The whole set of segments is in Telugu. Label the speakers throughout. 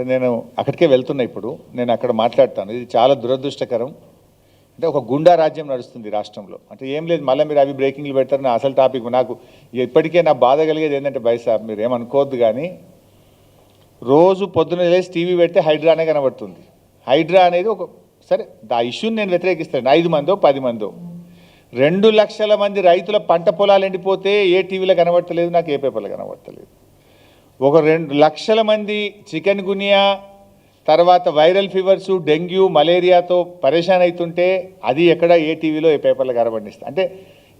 Speaker 1: అంటే నేను అక్కడికే వెళ్తున్నా ఇప్పుడు. నేను అక్కడ మాట్లాడతాను. ఇది చాలా దురదృష్టకరం. అంటే ఒక గుండా రాజ్యం నడుస్తుంది రాష్ట్రంలో. అంటే ఏం లేదు మళ్ళీ మీరు అవి బ్రేకింగ్లు పెడతారు నా అసలు టాపిక్. నాకు ఇప్పటికే నా బాధ కలిగేది ఏంటంటే బై సార్ మీరు ఏమనుకోవద్దు కానీ రోజు పొద్దున లేచి టీవీ పెడితే హైడ్రానే కనబడుతుంది. హైడ్రా అనేది ఒక సరే ఆ ఇష్యూని నేను వ్యతిరేకిస్తాను. ఐదు మందో పది మందో. రెండు లక్షల మంది రైతుల పంట పొలాలు ఎండిపోతే ఏ టీవీలో కనబడతలేదు నాకు ఏ పేపర్లో కనబడతలేదు. ఒక రెండు లక్షల మంది చికెన్ గునియా తర్వాత వైరల్ ఫీవర్స్ డెంగ్యూ మలేరియాతో పరేషాన్ అవుతుంటే అది ఎక్కడ ఏ టీవీలో ఏ పేపర్లో కనబడిస్తా అంటే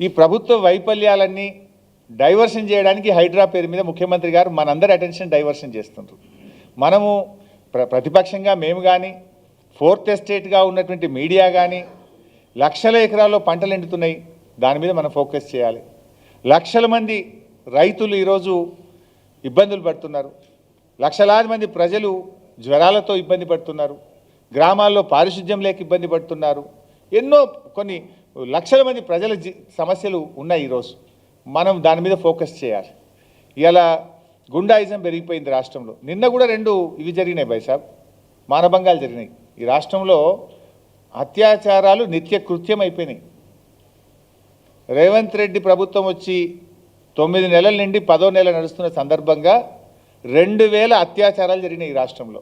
Speaker 1: ఈ ప్రభుత్వ వైఫల్యాలన్నీ డైవర్షన్ చేయడానికి హైడ్రా పేరు మీద ముఖ్యమంత్రి గారు మనందరి అటెన్షన్ డైవర్షన్ చేస్తుండ్రు. మనము ప్ర ప్రతిపక్షంగా మేము కానీ ఫోర్త్ ఎస్టేట్గా ఉన్నటువంటి మీడియా కానీ లక్షల ఎకరాల్లో పంటలు ఎండుతున్నాయి. దాని మీద మనం ఫోకస్ చేయాలి. లక్షల మంది రైతులు ఈరోజు ఇబ్బందులు పడుతున్నారు. లక్షలాది మంది ప్రజలు జ్వరాలతో ఇబ్బంది పడుతున్నారు. గ్రామాల్లో పారిశుద్ధ్యం లేక ఇబ్బంది పడుతున్నారు. ఎన్నో కొన్ని లక్షల మంది ప్రజల సమస్యలు ఉన్నాయి ఈరోజు. మనం దాని మీద ఫోకస్ చేయాలి. ఇలా గుండాయిజం పెరిగిపోయింది రాష్ట్రంలో. నిన్న కూడా రెండు ఇవి జరిగినాయి బైసాబ్ మానభంగాలు జరిగినాయి. ఈ రాష్ట్రంలో అత్యాచారాలు నిత్య కృత్యం అయిపోయినాయి. రేవంత్ రెడ్డి ప్రభుత్వం వచ్చి తొమ్మిది నెలల నుండి పదో నెల నడుస్తున్న సందర్భంగా రెండు వేల అత్యాచారాలు జరిగినాయి ఈ రాష్ట్రంలో.